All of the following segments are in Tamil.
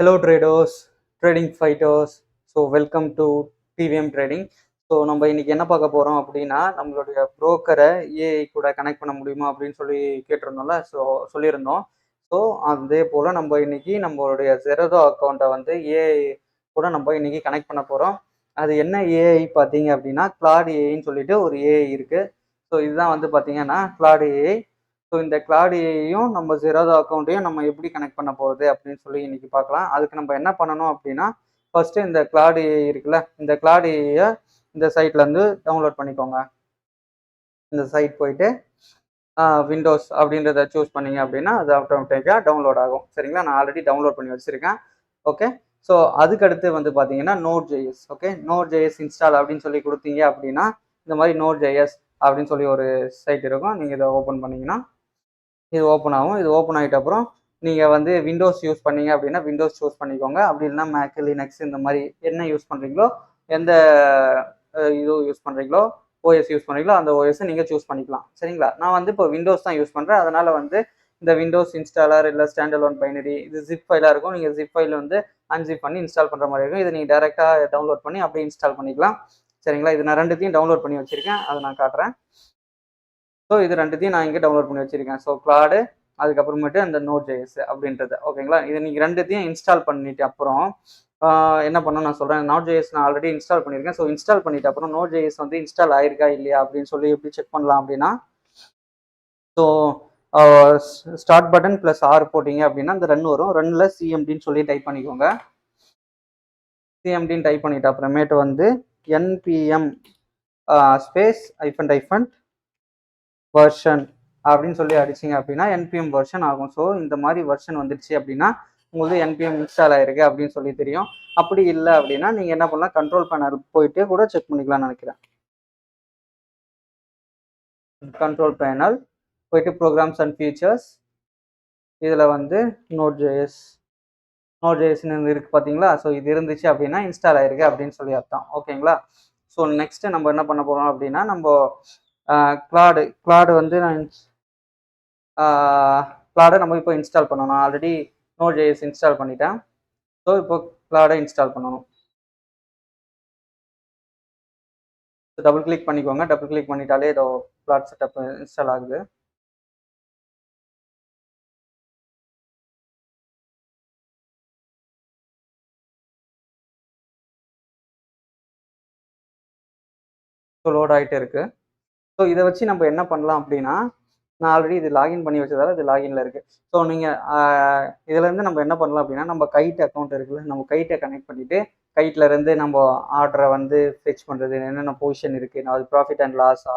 Hello traders trading fighters so welcome to TVM trading so நம்ம இன்றைக்கி என்ன பார்க்க போகிறோம் அப்படின்னா நம்மளுடைய ப்ரோக்கரை ஏஐ கூட கனெக்ட் பண்ண முடியுமா அப்படின்னு சொல்லி கேட்டிருந்தோம்ல. ஸோ சொல்லியிருந்தோம். ஸோ அதே போல் நம்ம இன்னைக்கு நம்மளுடைய ஜெரதோ அக்கௌண்ட்டை வந்து ஏஐ கூட நம்ம இன்னைக்கு கனெக்ட் பண்ண போகிறோம் அது என்ன ஏஐ பார்த்தீங்க அப்படின்னா கிளாட் ஏஐன்னு சொல்லிட்டு ஒரு ஏஐ இருக்குது ஸோ இதுதான் வந்து பார்த்தீங்கன்னா கிளாட் ஏஐ ஸோ இந்த கிளாடியையும் நம்ம ஜெராதோ அக்கௌண்ட்டையும் நம்ம எப்படி கனெக்ட் பண்ண போகிறது அப்படின்னு சொல்லி இன்னைக்கு பார்க்கலாம். அதுக்கு நம்ம என்ன பண்ணணும் அப்படின்னா ஃபர்ஸ்ட்டு இந்த கிளாடி இருக்குல்ல இந்த கிளாடியை இந்த சைட்லேருந்து டவுன்லோட் பண்ணிக்கோங்க. இந்த சைட் போயிட்டு விண்டோஸ் அப்படின்றத சூஸ் பண்ணீங்க அப்படின்னா அது ஆட்டோமேட்டிக்காக டவுன்லோட் ஆகும். சரிங்களா? நான் ஆல்ரெடி டவுன்லோட் பண்ணி வச்சுருக்கேன். ஓகே ஸோ அதுக்கடுத்து வந்து பார்த்தீங்கன்னா node JS okay node JS install அப்படின்னு சொல்லி கொடுத்தீங்க அப்படின்னா இந்த மாதிரி நோட் ஜேஎஸ் அப்படின்னு சொல்லி ஒரு சைட் இருக்கும். நீங்கள் இதை ஓப்பன் பண்ணிங்கன்னா இது ஓப்பன் ஆகும். இது ஓப்பன் ஆகிட்ட அப்புறம் நீங்கள் வந்து விண்டோஸ் யூஸ் பண்ணீங்க அப்படின்னா விண்டோஸ் சூஸ் பண்ணிக்கோங்க. அப்படி இல்லைன்னா மேக் லினக்ஸ் இந்த மாதிரி என்ன யூஸ் பண்ணுறீங்களோ எந்த இது யூஸ் பண்ணுறீங்களோ ஓஎஸ் யூஸ் பண்ணுறீங்களோ அந்த ஓஎஸை நீங்கள் சூஸ் பண்ணிக்கலாம். சரிங்களா? நான் வந்து இப்போ விண்டோஸ் தான் யூஸ் பண்ணுறேன் அதனால் வந்து இந்த விண்டோஸ் இன்ஸ்டாலர் இல்லை ஸ்டாண்டர்ட் ஒன் பைனரி இது ஜிப் ஃபைலாக இருக்கும். நீங்கள் ஜிப் ஃபைல் வந்து அன்ஜிப் பண்ணி இன்ஸ்டால் பண்ணுற மாதிரி இருக்கும். இதை நீங்கள் டேரெக்டாக டவுன்லோட் பண்ணி அப்படியே இன்ஸ்டால் பண்ணிக்கலாம். சரிங்களா? இது நான் ரெண்டுத்தையும் டவுன்லோட் பண்ணி வச்சுருக்கேன். அதை நான் காட்டுறேன். ஸோ இது ரெண்டுத்தையும் நான் இங்கே டவுன்லோட் பண்ணி வச்சுருக்கேன். ஸோ கிளாடு அதுக்கப்புறமேட்டு அந்த நோட் ஜேஎஸ் அப்படின்றது ஓகேங்களா இது நீங்கள் ரெண்டுத்தையும் இன்ஸ்டால் பண்ணிட்டு அப்புறம் என்ன பண்ணணும்? நான் சொல்கிறேன் நோட் ஜேஎஸ் நான் ஆல்ரெடி இன்ஸ்டால் பண்ணியிருக்கேன். ஸோ இன்ஸ்டால் பண்ணிட்டு அப்புறம் நோட் ஜேஎஸ் வந்து இன்ஸ்டால் ஆயிருக்கா இல்லையா அப்படின்னு சொல்லி எப்படி செக் பண்ணலாம் அப்படின்னா so start button plus R போட்டிங்க அப்படின்னா அந்த ரன் வரும். ரன்னில் சிஎம்டின்னு சொல்லி டைப் பண்ணிக்கோங்க. சிஎம்டின்னு டைப் பண்ணிட்டு அப்புறமேட்டு வந்து என்பிஎம் ஸ்பேஸ் ஐஃபன் ஐஃபன் வெர்ஷன் அப்படின்னு சொல்லி அடிச்சிங்க அப்படின்னா என்பிஎம் வெர்ஷன் ஆகும். ஸோ இந்த மாதிரி வெர்ஷன் வந்துடுச்சு அப்படின்னா உங்களுக்கு என்பிஎம் இன்ஸ்டால் ஆயிருக்கு அப்படின்னு சொல்லி தெரியும். அப்படி இல்லை அப்படின்னா நீங்கள் என்ன பண்ணலாம் கண்ட்ரோல் பேனல் போயிட்டு கூட செக் பண்ணிக்கலாம்னு நினைக்கிறேன். கண்ட்ரோல் பேனல் போயிட்டு ப்ரோக்ராம்ஸ் அண்ட் ஃபீச்சர்ஸ் இதில் வந்து நோட் ஜேஎஸ் நோட் ஜேஎஸ்ன்னு இருக்குது பார்த்தீங்களா ஸோ இது இருந்துச்சு அப்படின்னா இன்ஸ்டால் ஆயிருக்கு அப்படின்னு சொல்லி அர்த்தம். ஓகேங்களா ஸோ நெக்ஸ்ட்டு நம்ம என்ன பண்ண போகிறோம் அப்படின்னா நம்ம கிளாடு கிளாடு வந்து நான் கிளாடை நம்ம இப்போ இன்ஸ்டால் பண்ணணும். ஆல்ரெடி நோட் ஜேஎஸ் இன்ஸ்டால் பண்ணிட்டேன். ஸோ இப்போ கிளாடை இன்ஸ்டால் பண்ணணும். டபுள் கிளிக் பண்ணிக்கோங்க. டபுள் கிளிக் பண்ணிட்டாலே ஏதோ கிளாட் செட்டப் இன்ஸ்டால் ஆகுது. ஸோ லோட் ஆகிட்டே இருக்குது ஸோ இதை வச்சு நம்ம என்ன பண்ணலாம் அப்படின்னா நான் ஆல்ரெடி இது லாகின் பண்ணி வச்சதால இது லாகின்ல இருக்கு. ஸோ நீங்கள் இதுலேருந்து நம்ம என்ன பண்ணலாம் அப்படின்னா நம்ம கைட் அக்கௌண்ட் இருக்குல்ல நம்ம கைட்டை கனெக்ட் பண்ணிட்டு கைட்ல இருந்து நம்ம ஆர்டரை வந்து ஃபெச் பண்ணுறது என்னென்ன பொசிஷன் இருக்குது அது ப்ராஃபிட் அண்ட் லாஸா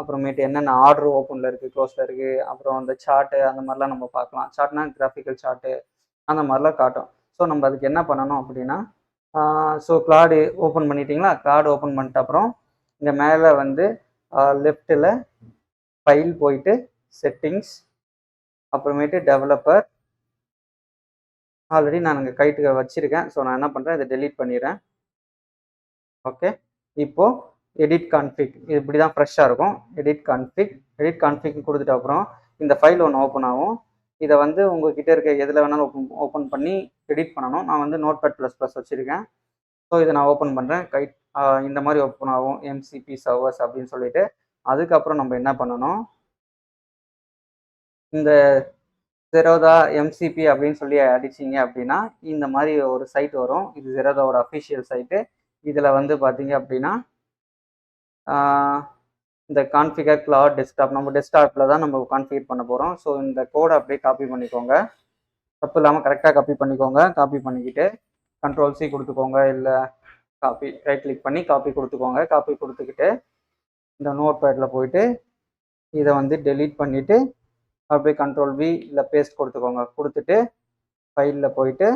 அப்புறமேட்டு என்னென்ன ஆர்டர் ஓப்பனில் இருக்குது க்ளோஸில் இருக்குது அப்புறம் அந்த சார்ட்டு அந்த மாதிரிலாம் நம்ம பார்க்கலாம். சார்ட்னா கிராஃபிக்கல் சார்ட்டு அந்த மாதிரிலாம் காட்டும். ஸோ நம்ம அதுக்கு என்ன பண்ணணும் அப்படின்னா ஸோ கிளாடு ஓப்பன் பண்ணிட்டீங்களா? கிளாடு ஓப்பன் பண்ணிட்ட அப்புறம் இந்த மேலே வந்து லெஃப்ட்டில் ஃபைல் போயிட்டு செட்டிங்ஸ் அப்புறமேட்டு டெவலப்பர் ஆல்ரெடி நான் இங்கே கைட்டுக்கு வச்சுருக்கேன். ஸோ நான் என்ன பண்ணுறேன் இதை டெலீட் பண்ணிடுறேன். ஓகே இப்போது எடிட் கான்ஃபிக் இது இப்படி தான் ஃப்ரெஷ்ஷாக இருக்கும் எடிட் கான்ஃபிக் எடிட் கான்ஃபிக் கொடுத்துட்ட அப்புறம் இந்த ஃபைல் ஒன்று ஓப்பன் ஆகும். இதை வந்து உங்ககிட்ட இருக்க எதில் வேணாலும் ஓப்பன் ஓப்பன் பண்ணி எடிட் பண்ணணும். நான் வந்து நோட் பேட் ப்ளஸ் ப்ளஸ் வச்சுருக்கேன். ஸோ இதை நான் ஓப்பன் பண்ணுறேன் கைட் இந்த மாதிரி ஓப்பன் ஆகும் எம்சிபி சர்வர்ஸ் அப்படின்னு சொல்லிட்டு. அதுக்கப்புறம் நம்ம என்ன பண்ணணும்? இந்த ஜெரோதா எம்சிபி அப்படின்னு சொல்லி அடிச்சிங்க அப்படின்னா இந்த மாதிரி ஒரு சைட் வரும். இது ஜெரோதாவோட அஃபிஷியல் சைட்டு இதில் வந்து பார்த்தீங்க அப்படின்னா இந்த கான்ஃபிகர் கிளவுட் டெஸ்க்டாப் நம்ம டெஸ்க்டாப்பில் தான் நம்ம கான்ஃபிகர் பண்ண போகிறோம் ஸோ இந்த கோடை அப்படியே காப்பி பண்ணிக்கோங்க. தப்பு இல்லாமல் கரெக்டாக காப்பி பண்ணிக்கோங்க. காப்பி பண்ணிக்கிட்டு கண்ட்ரோல் சி கொடுத்துக்கோங்க. இல்லை காப்பி ரைட் கிளிக் பண்ணி காப்பி கொடுத்துக்கோங்க. காப்பி கொடுத்துக்கிட்டு இந்த நோட் பேடில் போயிட்டு இதை வந்து டெலீட் பண்ணிவிட்டு அப்படியே கண்ட்ரோல் வி இல்லை பேஸ்ட் கொடுத்துக்கோங்க. கொடுத்துட்டு ஃபைலில் போயிட்டு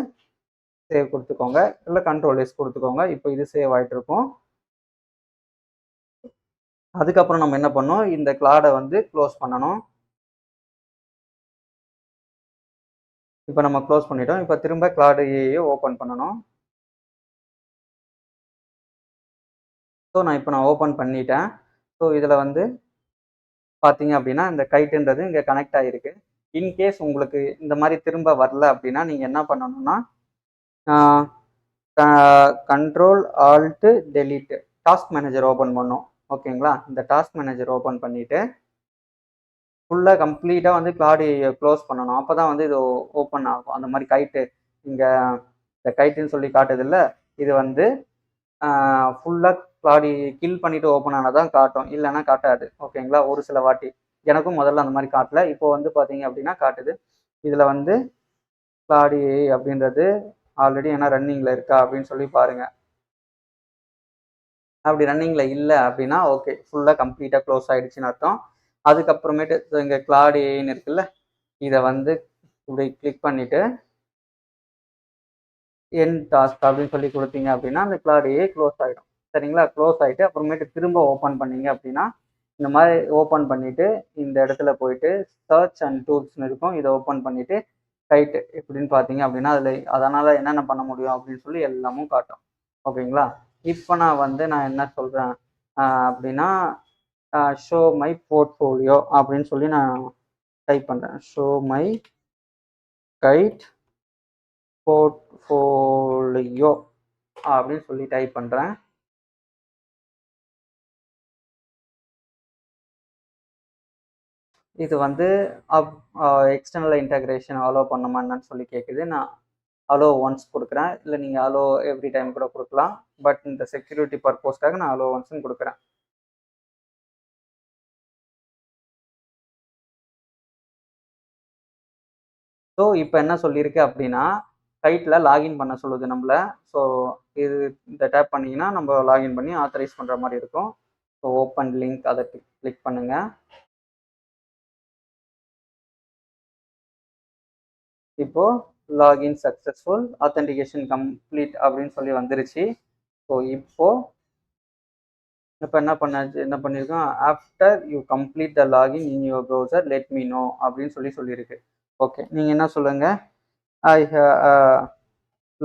சேவ் கொடுத்துக்கோங்க. இல்லை கண்ட்ரோல் எஸ் கொடுத்துக்கோங்க. இப்போ இது சேவ் ஆகிட்டு இருக்கும். அதுக்கப்புறம் நம்ம என்ன பண்ணோம் இந்த கிளாடை வந்து க்ளோஸ் பண்ணணும். இப்போ நம்ம க்ளோஸ் பண்ணிட்டோம். இப்போ திரும்ப கிளாடு ஏஏ ஓப்பன் பண்ணணும். ஸோ நான் இப்போ நான் ஓப்பன் பண்ணிட்டேன். ஸோ இதில் வந்து பார்த்தீங்க அப்படின்னா இந்த கைட்டுன்றது இங்கே கனெக்ட் ஆகிருக்கு இன்கேஸ் உங்களுக்கு இந்த மாதிரி திரும்ப வரல அப்படின்னா நீங்கள் என்ன பண்ணணும்னா control alt delete task manager open பண்ணும். ஓகேங்களா இந்த டாஸ்க் மேனேஜர் ஓப்பன் பண்ணிவிட்டு ஃபுல்லாக கம்ப்ளீட்டாக வந்து கிளாடி க்ளோஸ் பண்ணணும். அப்போ தான் வந்து இது ஓப்பன் ஆகும். அந்த மாதிரி கைட்டு இங்கே இந்த கைட்டுன்னு சொல்லி காட்டுதில்ல இது வந்து ஃபுல்லாக கிளாடி கில் பண்ணிவிட்டு ஓப்பன் ஆனால் தான் காட்டும். இல்லைன்னா காட்டாது. ஓகேங்களா? ஒரு சில வாட்டி. எனக்கும் முதல்ல அந்த மாதிரி காட்டல. இப்போ வந்து பார்த்தீங்க அப்படின்னா காட்டுது. இதில் வந்து கிளாடி அப்படின்றது ஆல்ரெடி என்ன ரன்னிங்கில் இருக்கா அப்படின்னு சொல்லி பாருங்க. அப்படி ரன்னிங்கில் இல்லை அப்படின்னா ஓகே ஃபுல்லாக கம்ப்ளீட்டாக க்ளோஸ் ஆகிடுச்சின்னு அர்த்தம். அதுக்கப்புறமேட்டு இங்கே கிளாடின்னு இருக்குல்ல? இதை வந்து இப்படி கிளிக் பண்ணிவிட்டு என் டாஸ்க் அப்படின்னு சொல்லி கொடுத்தீங்க அப்படின்னா அந்த கிளாடியே க்ளோஸ் ஆகிடும் சரிங்களா? க்ளோஸ் ஆகிட்டு அப்புறமேட்டு திரும்ப ஓப்பன் பண்ணீங்க அப்படின்னா இந்த மாதிரி ஓப்பன் பண்ணிவிட்டு இந்த இடத்துல போயிட்டு சர்ச் அண்ட் டூல்ஸ்னு இருக்கும். இதை ஓப்பன் பண்ணிவிட்டு கைட்டு எப்படின்னு பார்த்தீங்க அப்படின்னா அதில் அதனால் என்னென்ன பண்ண முடியும் அப்படின்னு சொல்லி எல்லாமும் காட்டும். ஓகேங்களா? இப்போ நான் வந்து நான் என்ன சொல்கிறேன் அப்படின்னா ஷோ மை போர்ட்ஃபோலியோ அப்படின்னு சொல்லி நான் டைப் பண்ணுறேன் ஷோ மை கைட் போர்ட்ஃபோலியோ அப்படின்னு சொல்லி டைப் பண்ணுறேன் இது வந்து அப் எக்ஸ்டர்னல் இன்டகிரேஷன் அலோவ் பண்ணுமா என்னன்னு சொல்லி கேட்குது நான் அலோ ஒன்ஸ் கொடுக்குறேன். இல்லை நீங்கள் அலோ எவ்ரி டைம் கூட கொடுக்கலாம். பட் இந்த செக்யூரிட்டி பர்பஸ்க்காக நான் அலோ ஒன்ஸ்னு கொடுக்குறேன். ஸோ இப்போ என்ன சொல்லியிருக்கு அப்படின்னா சைட்டில் லாகின் பண்ண சொல்லுது நம்மளை. ஸோ இது இந்த டேப் பண்ணிங்கன்னா நம்ம லாகின் பண்ணி ஆத்தரைஸ் பண்ணுற மாதிரி இருக்கும். ஸோ ஓப்பன் லிங்க் அதை கிளிக் பண்ணுங்கள் இப்போது லாகின் சக்ஸஸ்ஃபுல் ஆத்தென்டிகேஷன் கம்ப்ளீட் அப்படின்னு சொல்லி வந்துருச்சு. ஸோ இப்போது இப்போ என்ன பண்ணாச்சு? என்ன பண்ணியிருக்கோம் after you complete the login in your browser let me know அப்படின்னு சொல்லி சொல்லியிருக்கு. ஓகே நீங்கள் என்ன சொல்லுங்கள் ஐ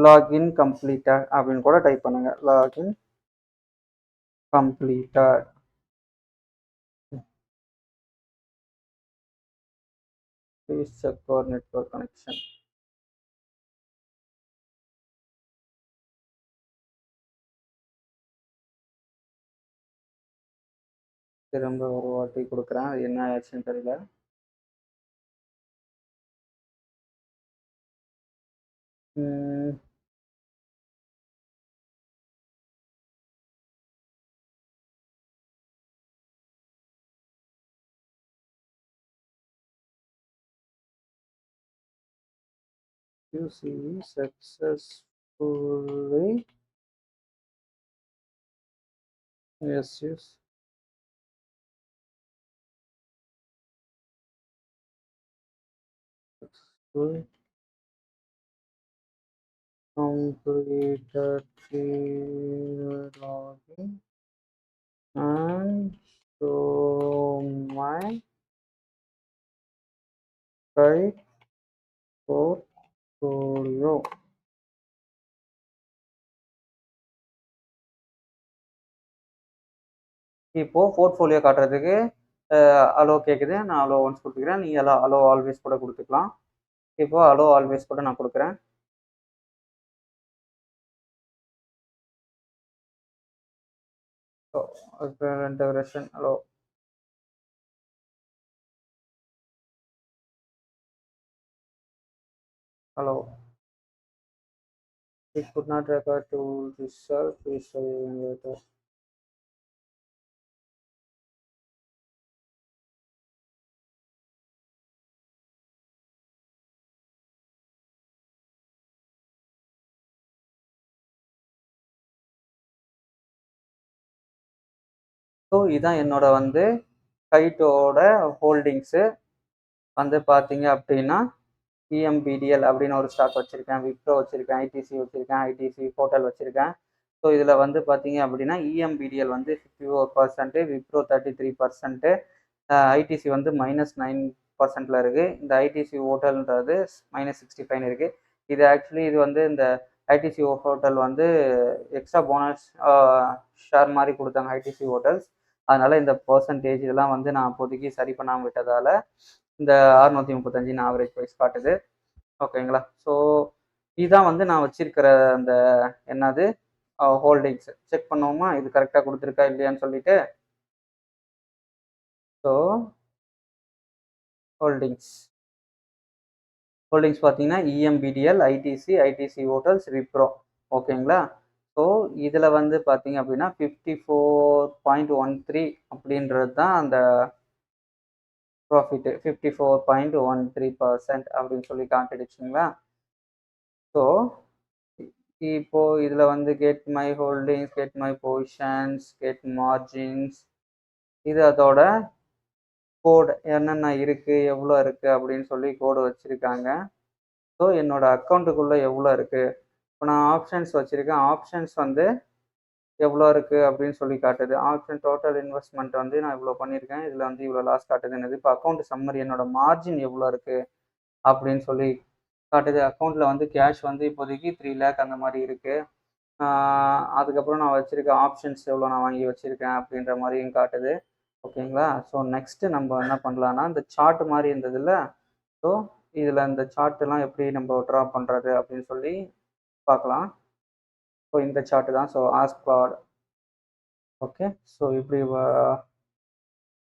லாகின் கம்ப்ளீட்டட் அப்படின்னு கூட டைப் பண்ணுங்க. Login completed please check your network திரும்ப ஒரு வாட்டி கொடுக்குறேன். என்ன ஆச்சுன்னு தெரியல. Mm. You see, successfully. Yes yes. Successfully. Completed the login and show my site portfolio இப்போ போர்ட்ஃபோலியோ காட்டுறதுக்கு அலோ கேட்குது நான் அலோ ஒன்ஸ் கொடுத்துக்கிறேன் நீ எல்லாம் அலோ ஆல்வேஸ் கூட கொடுத்துக்கலாம். இப்போ அலோ ஆல்வேஸ் கூட நான் கொடுக்குறேன். husband and the Hello. It could not record to resolve his so இதுதான் என்னோட வந்து கைட்டோட ஹோல்டிங்ஸு வந்து பார்த்தீங்க அப்படின்னா பிஎம்பிடிஎல் அப்படின்னு ஒரு ஸ்டாக் வச்சுருக்கேன் விப்ரோ வச்சுருக்கேன் ஐடிசி வச்சுருக்கேன் ஐடிசி ஹோட்டல் வச்சுருக்கேன். ஸோ இதில் வந்து பார்த்தீங்க அப்படின்னா இஎம்பிடிஎல் வந்து fifty four percent Wipro thirty three percent ITC வந்து மைனஸ் நைன் பர்சன்ட்டில் இருக்குது இந்த ஐடிசி ஹோட்டல்ன்றது மைனஸ் சிக்ஸ்டி ஃபைவ் இருக்குது இது ஆக்சுவலி இது வந்து இந்த ஐடிசி ஹோட்டல் வந்து எக்ஸ்ட்ரா போனஸ் ஷேர் மாதிரி கொடுத்தாங்க ஐடிசி ஹோட்டல்ஸ் அதனால் இந்த பர்சன்டேஜ் இதெல்லாம் வந்து நான் அப்போதைக்கு சரி பண்ணாமல் விட்டதால் இந்த அறுநூத்தி முப்பத்தஞ்சுன்னு ஆவரேஜ் ப்ரைஸ் காட்டுது. ஓகேங்களா ஸோ இதுதான் வந்து நான் வச்சிருக்கிற அந்த என்னது? ஹோல்டிங்ஸ் செக் பண்ணுவோமா? இது கரெக்டாக கொடுத்துருக்கா இல்லையான்னு சொல்லிட்டு. ஸோ ஹோல்டிங்ஸ் ஹோல்டிங்ஸ் பார்த்தீங்கன்னா EMPDL ITC ITC hotels Wipro ஓகேங்களா ஸோ இதில் வந்து பார்த்தீங்க அப்படின்னா fifty four point one three அப்படின்றது தான் அந்த profit fifty four point one three percent அப்படின்னு சொல்லி காட்டிடுச்சுங்களா ஸோ இப்போது இதில் வந்து get my holdings get my positions get margins இது அதோட கோடு என்னென்ன இருக்குது எவ்வளோ இருக்குது அப்படின்னு சொல்லி கோடு வச்சுருக்காங்க. ஸோ என்னோட அக்கௌண்ட்டுக்குள்ளே எவ்வளோ இருக்குது இப்போ நான் ஆப்ஷன்ஸ் வச்சுருக்கேன். ஆப்ஷன்ஸ் வந்து எவ்வளோ இருக்குது அப்படின்னு சொல்லி காட்டுது. ஆப்ஷன் டோட்டல் இன்வெஸ்ட்மெண்ட் வந்து நான் இவ்வளோ பண்ணியிருக்கேன். இதில் வந்து இவ்வளோ லாஸ் காட்டுதுன்னு இப்போ அக்கௌண்ட் சம்மரி என்னோட மார்ஜின் எவ்வளோ இருக்குது அப்படின்னு சொல்லி காட்டுது. அக்கௌண்ட்டில் வந்து கேஷ் வந்து இப்போதைக்கு த்ரீ லேக் அந்த மாதிரி இருக்குது அதுக்கப்புறம் நான் வச்சுருக்க ஆப்ஷன்ஸ் எவ்வளோ நான் வாங்கி வச்சுருக்கேன் அப்படின்ற மாதிரியும் காட்டுது. ஓகேங்களா ஸோ நெக்ஸ்ட்டு நம்ம என்ன பண்ணலான்னா இந்த சார்ட் மாதிரி இருந்ததில்ல. ஸோ இதில் இந்த சார்ட்டெல்லாம் எப்படி நம்ம ட்ரா பண்ணுறது அப்படின்னு சொல்லி பார்க்கலாம். ஸோ இந்த சார்ட்டு தான். ஸோ ஆஸ்க்வாட் ஓகே ஸோ இப்படி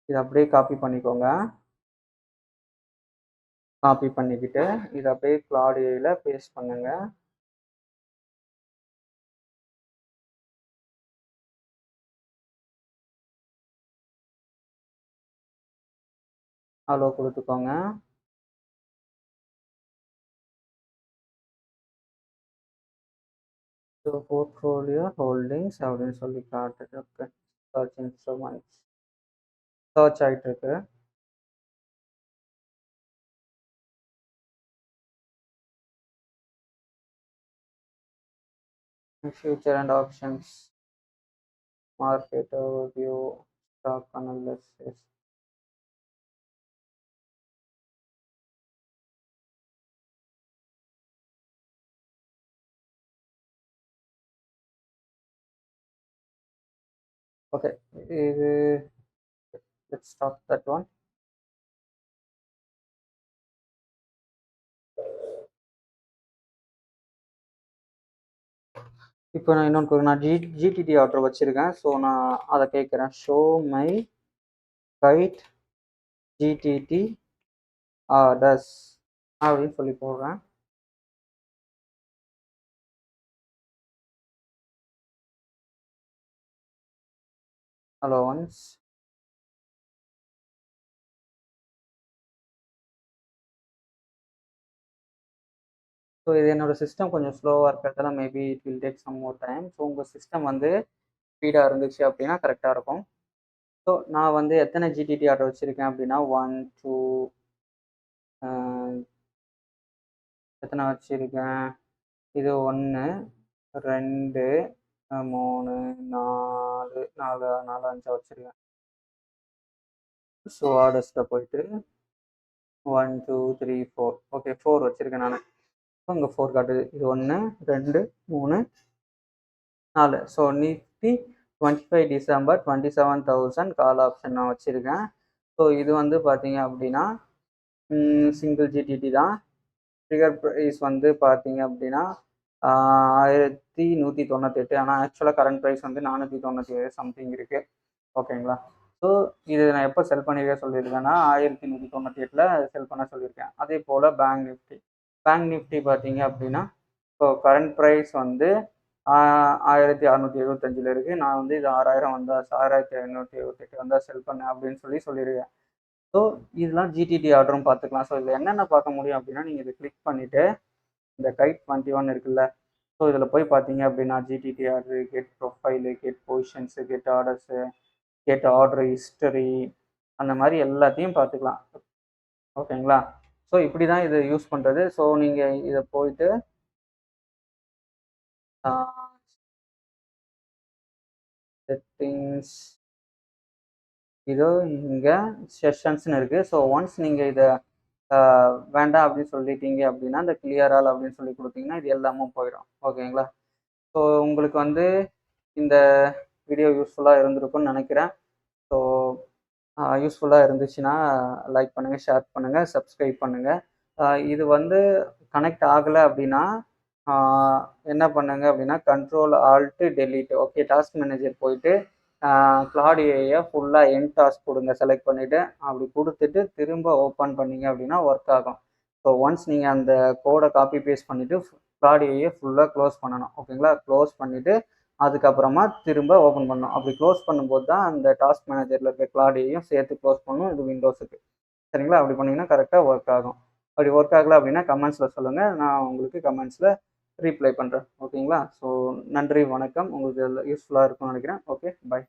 இதை அப்படியே காப்பி பண்ணிக்கோங்க. காப்பி பண்ணிக்கிட்டு இதை அப்படியே கிளாடியில் பேஸ்ட் பண்ணுங்க. அலோ கொடுத்துக்கோங்க. ஸோ போர்ட்ஃபோலியோ ஹோல்டிங்ஸ் அப்படின்னு சொல்லி காட்டுது ஓகே சர்ச் இன்ஸ்ட்ருமெண்ட்ஸ் சர்ச் ஆகிட்டு இருக்கு future and options, market overview, stock analysis. Okay, uh, let's stop that one. இப்போ நான் இன்னொன்று நான் ஜி ஜிடிடி ஆர்டர் வச்சுருக்கேன். ஸோ நான் அதை கேட்குறேன். Show my Kite GTT orders அப்படின்னு சொல்லி போடுறேன். ஹலோ ஒன்ஸ் ஸோ இது என்னோட சிஸ்டம் கொஞ்சம் ஸ்லோவாக இருக்கிறதால maybe it will take some more time so உங்கள் சிஸ்டம் வந்து ஸ்பீடாக இருந்துச்சு அப்படின்னா கரெக்டாக இருக்கும். ஸோ நான் வந்து எத்தனை ஜிடிடி ஆர்டர் வச்சுருக்கேன் அப்படின்னா ஒன் டூ எத்தனை வச்சுருக்கேன்? இது ஒன்று ரெண்டு மூணு நாலு நாலு நாலு அஞ்சா வச்சுருக்கேன். ஸோ ஆர்டர்ஸில் போயிட்டு one two three four okay four வச்சுருக்கேன் நான். இங்கே ஃபோர் காட்டுது இது ஒன்று ரெண்டு மூணு நாலு. So Nifty twenty five December twenty seven thousand call option நான் வச்சுருக்கேன். ஸோ இது வந்து பார்த்தீங்க அப்படின்னா சிங்கிள் ஜிடிடி தான். ஃபிகர் ப்ரைஸ் வந்து பார்த்தீங்க அப்படின்னா ஆயிரத்தி நூற்றி தொண்ணூத்தெட்டு. ஆனால் ஆக்சுவலாக கரண்ட் ப்ரைஸ் வந்து நானூற்றி தொண்ணூற்றி ஏழு சம்திங் இருக்குது ஓகேங்களா ஸோ இது நான் எப்போ செல் பண்ணியிருக்கேன் சொல்லியிருக்கேன்னா ஆயிரத்தி நூற்றி தொண்ணூற்றி எட்டில் செல் பண்ண சொல்லியிருக்கேன். அதே போல் பேங்க் நிஃப்டி பேங்க் நிஃப்டி பார்த்தீங்க அப்படின்னா இப்போ கரண்ட் ப்ரைஸ் வந்து ஆயிரத்தி அறநூற்றி எழுபத்தஞ்சில் இருக்குது நான் வந்து இது ஆறாயிரம் வந்தால் ஆறாயிரத்தி ஐநூற்றி எழுபத்தெட்டு வந்தால் செல் பண்ணேன் அப்படின்னு சொல்லி சொல்லியிருக்கேன். ஸோ இதெல்லாம் ஜிடிடி ஆர்டரும் பார்த்துக்கலாம். ஸோ இதில் என்னென்ன பார்க்க முடியும் அப்படின்னா நீங்கள் இதை கிளிக் பண்ணிவிட்டு இந்த கைட் டுவெண்ட்டி ஒன் இருக்குல்ல. ஸோ இதில் போய் பார்த்தீங்க அப்படின்னா GTT order get profile get positions get orders get order history அந்த மாதிரி எல்லாத்தையும் பார்த்துக்கலாம் ஓகேங்களா? ஸோ இப்படி தான் இது யூஸ் பண்ணுறது ஸோ நீங்கள் இதை போயிட்டு செட்டிங்ஸ் இதோ இங்கே செஷன்ஸ்னு இருக்குது ஸோ ஒன்ஸ் நீங்கள் இதை வேண்டாம் அப்படின்னு சொல்லிட்டீங்க அப்படின்னா இந்த கிளியரால் அப்படின்னு சொல்லி கொடுத்தீங்கன்னா இது எல்லாமும் போயிடும். ஓகேங்களா? ஸோ உங்களுக்கு வந்து இந்த வீடியோ யூஸ்ஃபுல்லாக இருந்திருக்கும்னு நினைக்கிறேன். ஸோ யூஸ்ஃபுல்லாக இருந்துச்சுன்னா லைக் பண்ணுங்கள் ஷேர் பண்ணுங்கள் சப்ஸ்கிரைப் பண்ணுங்கள் இது வந்து கனெக்ட் ஆகலை அப்படின்னா என்ன பண்ணுங்க அப்படின்னா control alt delete okay task manager போயிட்டு கிளாடியையை ஃபுல்லாக என் டாஸ்க் கொடுங்க. செலக்ட் பண்ணிவிட்டு அப்படி கொடுத்துட்டு திரும்ப ஓப்பன் பண்ணீங்க அப்படின்னா ஒர்க் ஆகும். ஸோ ஒன்ஸ் நீங்கள் அந்த கோடை காப்பி பேஸ்ட் பண்ணிவிட்டு கிளாடியையை ஃபுல்லாக க்ளோஸ் பண்ணணும். ஓகேங்களா க்ளோஸ் பண்ணிவிட்டு அதுக்கப்புறமா திரும்ப ஓப்பன் பண்ணணும். அப்படி க்ளோஸ் பண்ணும்போது தான் அந்த டாஸ்க் மேனேஜரில் இருக்க கிளாடியையும் சேர்த்து க்ளோஸ் பண்ணணும் இது விண்டோஸுக்கு சரிங்களா? அப்படி பண்ணிங்கன்னா கரெக்டாக ஒர்க் ஆகும். அப்படி ஒர்க் ஆகலை அப்படின்னா கமெண்ட்ஸில் சொல்லுங்கள் நான் உங்களுக்கு கமெண்ட்ஸில் ரீப்ளை பண்ணுறேன் ஓகேங்களா ஸோ நன்றி வணக்கம். உங்களுக்கு யூஸ்ஃபுல்லாக இருக்கும்னு நினைக்கிறேன். Okay bye